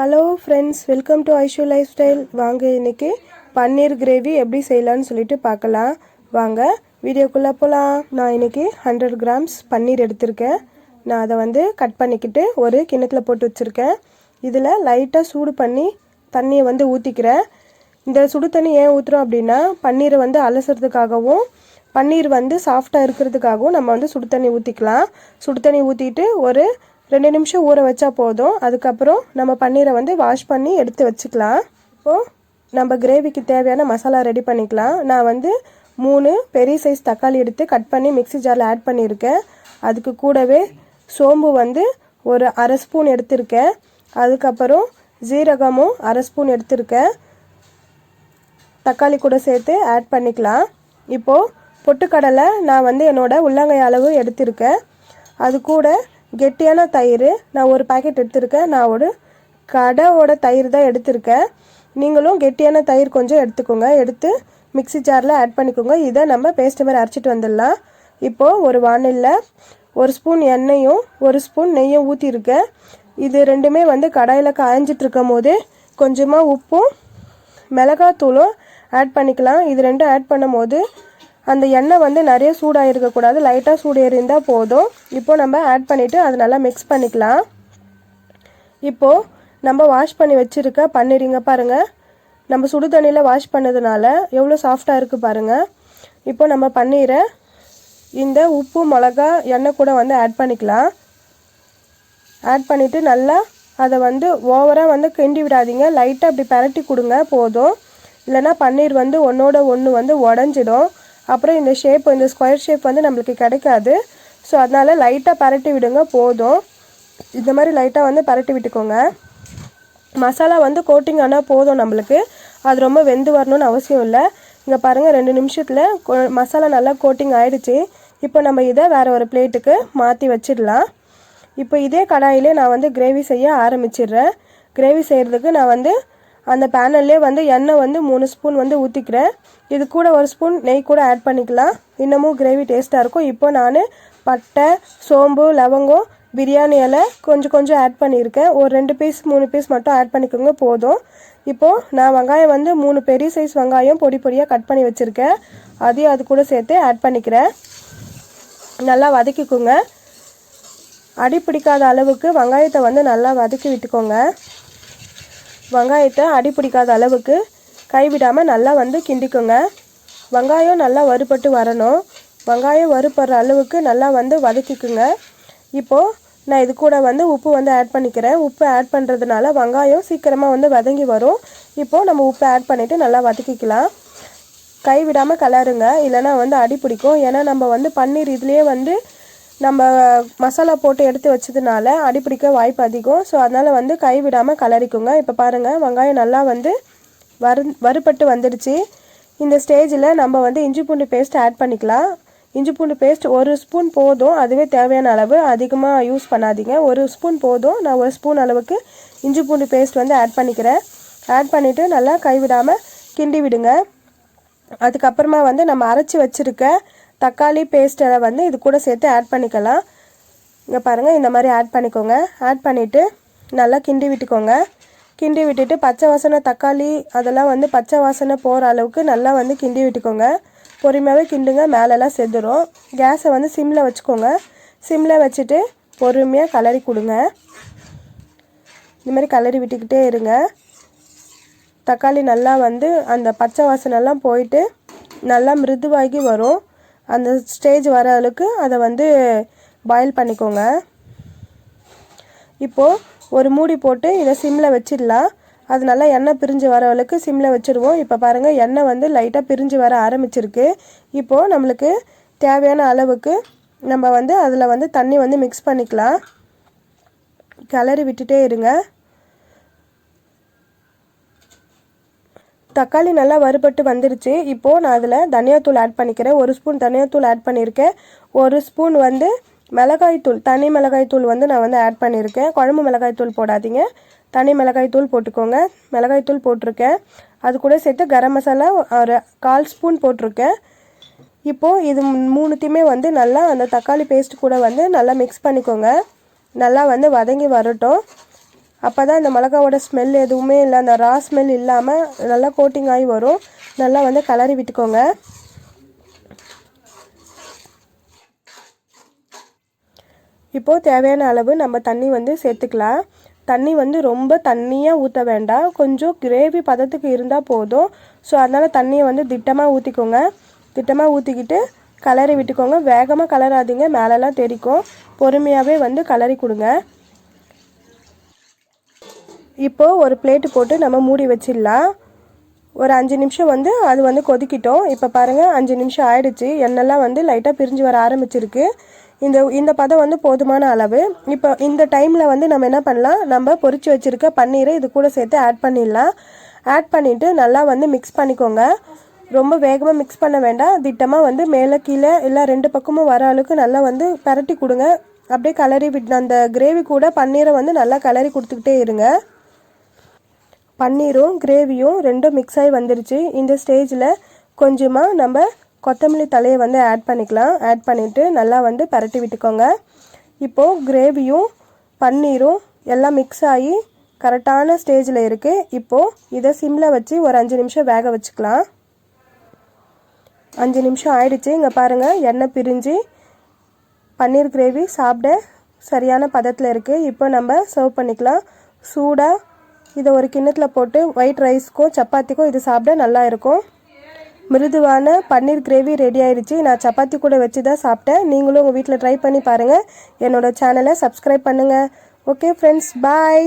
Hello friends welcome to Aishu lifestyle வாங்க இன்னைக்கு பன்னீர் gravy எப்படி செய்யலாம்னு சொல்லிட்டு பார்க்கலாம். வாங்க வீடியோக்குள்ளே போகலாம் நான் இன்னைக்கு ஹண்ட்ரட் கிராம்ஸ் பன்னீர் எடுத்திருக்கேன். நான் அதை வந்து கட் பண்ணிக்கிட்டு ஒரு கிணத்துல போட்டு வச்சுருக்கேன். இதில் லைட்டாக சூடு பண்ணி தண்ணியை வந்து ஊற்றிக்கிறேன் இந்த சுடு தண்ணி ஏன் ஊற்றுறோம் அப்படின்னா பன்னீரை வந்து அலசுறதுக்காகவும் பன்னீர் வந்து சாஃப்டாக இருக்கிறதுக்காகவும் நம்ம வந்து சுடு தண்ணி ஊற்றிக்கலாம் சுடு தண்ணி ஊற்றிட்டு ஒரு ரெண்டு நிமிஷம் ஊற வச்சா போதும். அதுக்கப்புறம் நம்ம பன்னீரை வந்து வாஷ் பண்ணி எடுத்து வச்சுக்கலாம். இப்போது நம்ம கிரேவிக்கு தேவையான மசாலா ரெடி பண்ணிக்கலாம். நான் வந்து மூணு பெரிய சைஸ் தக்காளி எடுத்து கட் பண்ணி மிக்ஸி ஜாரில் ஆட் பண்ணியிருக்கேன். அதுக்கு கூடவே சோம்பு வந்து ஒரு அரை ஸ்பூன் எடுத்திருக்கேன். அதுக்கப்புறம் ஜீரகமும் அரை ஸ்பூன் எடுத்திருக்கேன். தக்காளி கூட சேர்த்து ஆட் பண்ணிக்கலாம். இப்போது பொட்டுக்கடலை நான் வந்து என்னோடய உள்ளங்கை அளவு எடுத்திருக்கேன். அது கூட கெட்டியான தயிர் நான் ஒரு பாக்கெட் எடுத்திருக்கேன். நான் ஒரு கடையோட தயிர் தான் எடுத்திருக்கேன். நீங்களும் கெட்டியான தயிர் கொஞ்சம் எடுத்துக்கோங்க. எடுத்து மிக்ஸி ஜாரில் ஆட் பண்ணிக்கோங்க. இதை நம்ம பேஸ்ட் மாதிரி அரைச்சிட்டு வந்துடலாம். இப்போது ஒரு வானிலில் ஒரு ஸ்பூன் எண்ணெயும் ஒரு ஸ்பூன் நெய்யும் ஊற்றிருக்கேன் இது ரெண்டுமே வந்து கடாயில் காய்ஞ்சிட்டு இருக்கும் போது கொஞ்சமாக உப்பும் மிளகாத்தூளும் ஆட் பண்ணிக்கலாம். இது ரெண்டும் ஆட் பண்ணும் போது அந்த எண்ணெய் வந்து நிறைய சூடாக இருக்கக்கூடாது லைட்டாக சூடு இருந்தால் போதும். இப்போ நம்ம ஆட் பண்ணிவிட்டு அதை நல்லா மிக்ஸ் பண்ணிக்கலாம். இப்போது நம்ம வாஷ் பண்ணி வச்சுருக்க பன்னீருங்க பாருங்கள் நம்ம சுடு தண்ணியில் வாஷ் பண்ணதுனால எவ்வளோ சாஃப்டாக இருக்குது பாருங்கள் இப்போ நம்ம பன்னீரை இந்த உப்பு மிளகா எண்ணெய் கூட வந்து ஆட் பண்ணிக்கலாம். ஆட் பண்ணிவிட்டு நல்லா அதை வந்து ஓவராக வந்து கிண்டி விடாதீங்க. லைட்டாக அப்படி பரட்டி கொடுங்க போதும். இல்லைன்னா பன்னீர் வந்து ஒன்றோட ஒன்று வந்து உடஞ்சிடும். அப்புறம் இந்த ஷேப் இந்த ஸ்கொயர் ஷேப் வந்து நம்மளுக்கு கிடைக்காது. ஸோ அதனால் லைட்டாக பரட்டி விடுங்க போதும். இந்த மாதிரி லைட்டாக வந்து பரட்டி விட்டுக்கோங்க. மசாலா வந்து கோட்டிங் ஆனால் போதும் நம்மளுக்கு. அது ரொம்ப வெந்து வரணும்னு அவசியம் இல்லை. இங்கே பாருங்கள் ரெண்டு நிமிஷத்தில் மசாலா நல்லா கோட்டிங் ஆகிடுச்சி இப்போ நம்ம இதை வேறு ஒரு பிளேட்டுக்கு மாற்றி வச்சிடலாம். இப்போ இதே கடாயிலே நான் வந்து கிரேவி செய்ய ஆரம்பிச்சிடுறேன். கிரேவி செய்கிறதுக்கு நான் வந்து அந்த பேனல்லே வந்து எண்ணெய் வந்து மூணு ஸ்பூன் வந்து ஊற்றிக்கிறேன் இது கூட ஒரு ஸ்பூன் நெய் கூட ஆட் பண்ணிக்கலாம். இன்னமும் கிரேவி டேஸ்ட்டாக இருக்கும். இப்போ நான் பட்டை சோம்பு லவங்கம் பிரியாணி இலை கொஞ்சம் கொஞ்சம் ஆட் பண்ணியிருக்கேன். ஒரு ரெண்டு பீஸ் மூணு பீஸ் மட்டும் ஆட் பண்ணிக்கோங்க போதும். இப்போது நான் வெங்காயம் வந்து மூணு பெரிய சைஸ் வெங்காயம் பொடி பொடியாக கட் பண்ணி வச்சுருக்கேன். அதையும் அது கூட சேர்த்து ஆட் பண்ணிக்கிறேன். நல்லா வதக்கிக்கோங்க. அடி பிடிக்காத அளவுக்கு வெங்காயத்தை வந்து நல்லா வதக்கி விட்டுக்கோங்க. வெங்காயத்தை அடி பிடிக்காத அளவுக்கு கைவிடாமல் நல்லா வந்து கிண்டிக்கோங்க. வெங்காயம் நல்லா வறுபட்டு வரணும். வெங்காயம் வறுபடுற அளவுக்கு நல்லா வந்து வதக்கிக்குங்க. இப்போது நான் இது கூட வந்து உப்பு வந்து ஆட் பண்ணிக்கிறேன். உப்பு ஆட் பண்ணுறதுனால வெங்காயம் சீக்கிரமாக வந்து வதங்கி வரும். இப்போது நம்ம உப்பு ஆட் பண்ணிவிட்டு நல்லா வதக்கிக்கலாம். கை விடாமல் கலருங்க. இல்லைனா வந்து அடி பிடிக்கும் ஏன்னா நம்ம வந்து பன்னீர் இதுலேயே வந்து நம்ம மசாலா போட்டு எடுத்து வச்சதுனால அடிப்பிடிக்க வாய்ப்பு அதிகம். ஸோ அதனால் வந்து கை விடாமல் கலரிக்குங்க. இப்போ பாருங்கள் வெங்காயம் நல்லா வந்து வறு வறுபட்டு வந்துடுச்சு. இந்த ஸ்டேஜில் நம்ம வந்து இஞ்சி பூண்டு பேஸ்ட் ஆட் பண்ணிக்கலாம். இஞ்சி பூண்டு பேஸ்ட் ஒரு ஸ்பூன் போதும். அதுவே தேவையான அளவு அதிகமாக யூஸ் பண்ணாதீங்க. ஒரு ஸ்பூன் போதும். நான் ஒரு ஸ்பூன் அளவுக்கு இஞ்சி பூண்டு பேஸ்ட் வந்து ஆட் பண்ணிக்கிறேன். ஆட் பண்ணிவிட்டு நல்லா கைவிடாமல் கிண்டி விடுங்க. அதுக்கப்புறமா வந்து நம்ம அரைச்சி வச்சுருக்க தக்காளி பேஸ்ட்டெல்லாம் வந்து இது கூட சேர்த்து ஆட் பண்ணிக்கலாம். இங்கே பாருங்கள் இந்த மாதிரி ஆட் பண்ணிக்கோங்க. ஆட் பண்ணிவிட்டு நல்லா கிண்டி விட்டுக்கோங்க. கிண்டி விட்டுட்டு பச்சை வாசனை தக்காளி அதெல்லாம் வந்து பச்சை வாசனை போகிற அளவுக்கு நல்லா வந்து கிண்டி விட்டுக்கோங்க. பொறுமையாகவே கிண்டுங்க மேலெல்லாம் செதுரும். கேஸை வந்து சிம்மில் வச்சுக்கோங்க. சிம்மில் வச்சுட்டு பொறுமையாக கலரி கொடுங்க. இந்த மாதிரி கலரி விட்டுக்கிட்டே இருங்க. தக்காளி நல்லா வந்து அந்த பச்சை வாசனைலாம் போயிட்டு நல்லா மிருதுவாகி வரும். அந்த ஸ்டேஜ் வர அளவுக்கு அதை வந்து பாயில் பண்ணிக்கோங்க. இப்போது ஒரு மூடி போட்டு இதை சிம்மில் வச்சிடலாம். அது நல்லா எண்ணெய் பிரிஞ்சு வர அளவுக்கு சிம்மில் வச்சுருவோம் இப்போ பாருங்கள் எண்ணெய் வந்து லைட்டாக பிரிஞ்சு வர ஆரம்பிச்சிருக்கு. இப்போது நம்மளுக்கு தேவையான அளவுக்கு நம்ம வந்து அதில் வந்து தண்ணி வந்து மிக்ஸ் பண்ணிக்கலாம். கிளறி விட்டுட்டே இருங்க. தக்காளி நல்லா வறுபட்டு வந்துருச்சு. இப்போது நான் அதில் தனியாத்தூள் ஆட் பண்ணிக்கிறேன். ஒரு ஸ்பூன் தனியாத்தூள் ஆட் பண்ணியிருக்கேன் ஒரு ஸ்பூன் வந்து மிளகாய்த்தூள் தனி மிளகாய்த்தூள் வந்து நான் வந்து ஆட் பண்ணியிருக்கேன் குழம்பு மிளகாய்த்தூள் போடாதீங்க. தனி மிளகாய்த்தூள் போட்டுக்கோங்க. மிளகாய்த்தூள் போட்டிருக்கேன். அது கூட சேர்த்து கரம் மசாலா ஒரு கால் ஸ்பூன் போட்டிருக்கேன். இப்போது இது மூணுத்தையுமே வந்து நல்லா அந்த தக்காளி பேஸ்ட் கூட வந்து நல்லா மிக்ஸ் பண்ணிக்கோங்க. நல்லா வந்து வதங்கி வரட்டும். அப்போ தான் இந்த மிளகாவோட ஸ்மெல் எதுவுமே இல்லை. அந்த ரா ஸ்மெல் இல்லாமல் நல்லா கோட்டிங் ஆகி வரும். நல்லா வந்து கலரி விட்டுக்கோங்க. இப்போது தேவையான அளவு நம்ம தண்ணி வந்து சேர்த்துக்கலாம். தண்ணி வந்து ரொம்ப தண்ணியாக ஊற்ற வேண்டாம். கொஞ்சம் கிரேவி பதத்துக்கு இருந்தால் போதும். ஸோ அதனால் தண்ணியை வந்து திட்டமாக ஊற்றிக்கோங்க திட்டமாக ஊற்றிக்கிட்டு கலரி விட்டுக்கோங்க. வேகமாக கலராதீங்க மேலெல்லாம் தெரிக்கும் பொறுமையாகவே வந்து கலரி கொடுங்க. இப்போது ஒரு பிளேட்டு போட்டு நம்ம மூடி வச்சிடலாம். ஒரு அஞ்சு நிமிஷம் வந்து அது வந்து கொதிக்கிட்டோம். இப்போ பாருங்கள் அஞ்சு நிமிஷம் ஆயிடுச்சு. எண்ணெய்லாம் வந்து லைட்டாக பிரிஞ்சு வர ஆரம்பிச்சிருக்கு. இந்த இந்த பதம் வந்து போதுமான அளவு. இப்போ இந்த டைமில் வந்து நம்ம என்ன பண்ணலாம்? நம்ம பொறிச்சு வச்சுருக்க பன்னீரை இது கூட சேர்த்து ஆட் பண்ணிடலாம். ஆட் பண்ணிவிட்டு நல்லா வந்து மிக்ஸ் பண்ணிக்கோங்க. ரொம்ப வேகமாக மிக்ஸ் பண்ண வேண்டாம். திட்டமாக வந்து மேலே கீழே இல்லை ரெண்டு பக்கமும் வர அளவுக்கு நல்லா வந்து பரட்டி கொடுங்க. அப்படியே கலரி விட் அந்த கிரேவி கூட பன்னீரை வந்து நல்லா கலரி கொடுத்துக்கிட்டே இருங்க. பன்னீரும் கிரேவியும் ரெண்டும் மிக்ஸ் ஆகி வந்துருச்சு. இந்த ஸ்டேஜில் கொஞ்சமாக நம்ம கொத்தமல்லி தலையை வந்து ஆட் பண்ணிக்கலாம். ஆட் பண்ணிவிட்டு நல்லா வந்து பரட்டி விட்டுக்கோங்க. இப்போது கிரேவியும் பன்னீரும் எல்லாம் மிக்ஸ் ஆகி கரெக்டான ஸ்டேஜில் இருக்குது இப்போது இதை சிம்மில் வச்சு ஒரு அஞ்சு நிமிஷம் வேக வச்சுக்கலாம். அஞ்சு நிமிஷம் ஆயிடுச்சு. இங்கே பாருங்கள் எண்ணெய் பிரிஞ்சு பன்னீர் கிரேவி சாப்பிட சரியான பதத்தில் இருக்குது இப்போ நம்ம சர்வ் பண்ணிக்கலாம். சூடாக இதை ஒரு கிண்ணத்தில் போட்டு ஒயிட் ரைஸ்க்கும் சப்பாத்திக்கும் இது சாப்பிட நல்லா இருக்கும். மிருதுவான பன்னீர் கிரேவி ரெடி ஆயிடுச்சு நான் சப்பாத்தி கூட வச்சு தான் சாப்பிட்டேன். நீங்களும் உங்கள் வீட்டில் ட்ரை பண்ணி பாருங்கள் என்னோடய சேனலை சப்ஸ்கிரைப் பண்ணுங்கள் ஓகே ஃப்ரெண்ட்ஸ் பாய்